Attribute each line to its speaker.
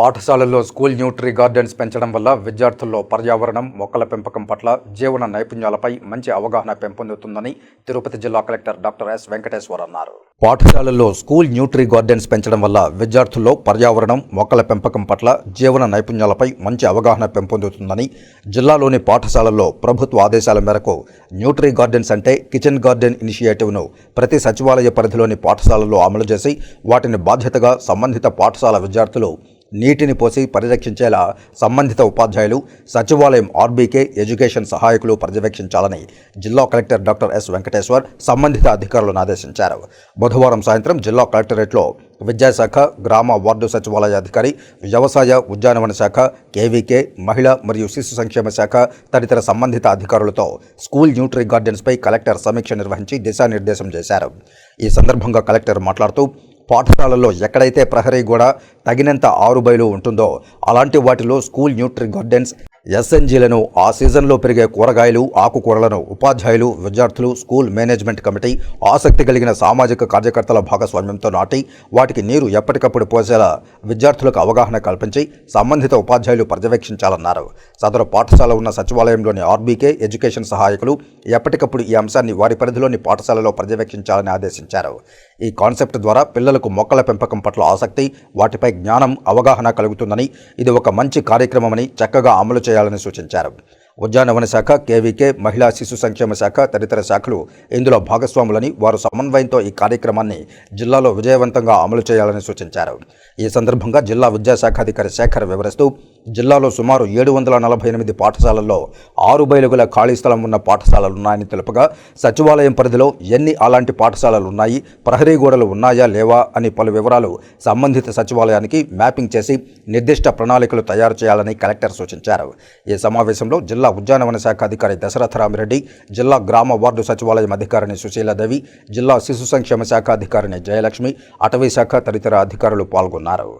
Speaker 1: పాఠశాలల్లో school Nutri gardens పెంచడం వల్ల విద్యార్థుల్లో పర్యావరణం మొక్కల పెంపకం పట్ల జీవన నైపుణ్యాలపై మంచి అవగాహన పెంపొందుతుందని తిరుపతి జిల్లా కలెక్టర్ డాక్టర్ ఎస్ వెంకటేశ్వర్ అన్నారు. పాఠశాలల్లో స్కూల్ న్యూట్రీ గార్డెన్స్ పెంచడం వల్ల విద్యార్థుల్లో పర్యావరణం మొక్కల పెంపకం పట్ల జీవన నైపుణ్యాలపై మంచి అవగాహన పెంపొందుతుందని జిల్లాలోని పాఠశాలల్లో ప్రభుత్వ ఆదేశాల మేరకు న్యూట్రీ గార్డెన్స్ అంటే కిచెన్ గార్డెన్ ఇనిషియేటివ్ను ప్రతి సచివాలయ పరిధిలోని పాఠశాలల్లో అమలు చేసి వాటిని బాధ్యతగా సంబంధిత పాఠశాల విద్యార్థులు నీటిని పోసి పరిరక్షించేలా సంబంధిత ఉపాధ్యాయులు సచివాలయం ఆర్బీకే ఎడ్యుకేషన్ సహాయకులు పర్యవేక్షించాలని జిల్లా కలెక్టర్ డాక్టర్ ఎస్ వెంకటేశ్వర్ సంబంధిత అధికారులను ఆదేశించారు. బుధవారం సాయంత్రం జిల్లా కలెక్టరేట్లో విద్యాశాఖ గ్రామ వార్డు సచివాలయ అధికారి వ్యవసాయ ఉద్యానవన శాఖ కేవీకే మహిళా మరియు శిశు సంక్షేమ శాఖ తదితర సంబంధిత అధికారులతో స్కూల్ న్యూట్రీ గార్డెన్స్పై కలెక్టర్ సమీక్ష నిర్వహించి దిశానిర్దేశం చేశారు. ఈ సందర్భంగా కలెక్టర్ మాట్లాడుతూ పాఠశాలల్లో ఎక్కడైతే ప్రహరీ గోడ తగినంత ఆరుబయలు ఉంటుందో అలాంటి వాటిలో స్కూల్ న్యూట్రీ గార్డెన్స్ ఎస్ఎన్జీలను ఆ సీజన్లో పెరిగే కూరగాయలు ఆకుకూరలను ఉపాధ్యాయులు విద్యార్థులు స్కూల్ మేనేజ్మెంట్ కమిటీ ఆసక్తి కలిగిన సామాజిక కార్యకర్తల భాగస్వామ్యంతో నాటి వాటికి నీరు ఎప్పటికప్పుడు పోసేలా విద్యార్థులకు అవగాహన కల్పించి సంబంధిత ఉపాధ్యాయులు పర్యవేక్షించాలన్నారు. సదరు పాఠశాల ఉన్న సచివాలయంలోని ఆర్బీకే ఎడ్యుకేషన్ సహాయకులు ఎప్పటికప్పుడు ఈ అంశాన్ని వారి పరిధిలోని పాఠశాలలో పర్యవేక్షించాలని ఆదేశించారు. ఈ కాన్సెప్ట్ ద్వారా పిల్లలకు మొక్కల పెంపకం పట్ల ఆసక్తి వాటిపై జ్ఞానం అవగాహన కలుగుతుందని ఇది ఒక మంచి కార్యక్రమమని చక్కగా అమలు ያለነሶችን ጨርብ ఉద్యానవన శాఖ కేవీకే మహిళా శిశు సంక్షేమ శాఖ తదితర శాఖలు ఇందులో భాగస్వాములని వారు సమన్వయంతో ఈ కార్యక్రమాన్ని జిల్లాలో విజయవంతంగా అమలు చేయాలని సూచించారు. ఈ సందర్భంగా జిల్లా విద్యాశాఖాధికారి శేఖర్ వివరిస్తూ జిల్లాలో సుమారు ఏడు వందల నలభై ఎనిమిది పాఠశాలల్లో ఆరు బయలుగుల ఖాళీ స్థలం ఉన్న పాఠశాలలు ఉన్నాయని తెలుపగా సచివాలయం పరిధిలో ఎన్ని అలాంటి పాఠశాలలు ఉన్నాయి ప్రహరీ గోడలు ఉన్నాయా లేవా అని పలు వివరాలు సంబంధిత సచివాలయానికి మ్యాపింగ్ చేసి నిర్దిష్ట ప్రణాళికలు తయారు చేయాలని కలెక్టర్ సూచించారు. ఈ సమావేశంలో జిల్లా జిల్లా ఉద్యానవన శాఖ అధికారి దశరథరామిరెడ్డి జిల్లా గ్రామ వార్డు సచివాలయం అధికారిని సుశీలాదేవి జిల్లా శిశు సంక్షేమ శాఖ అధికారిని జయలక్ష్మి అటవీ శాఖ తదితర అధికారులు పాల్గొన్నారు.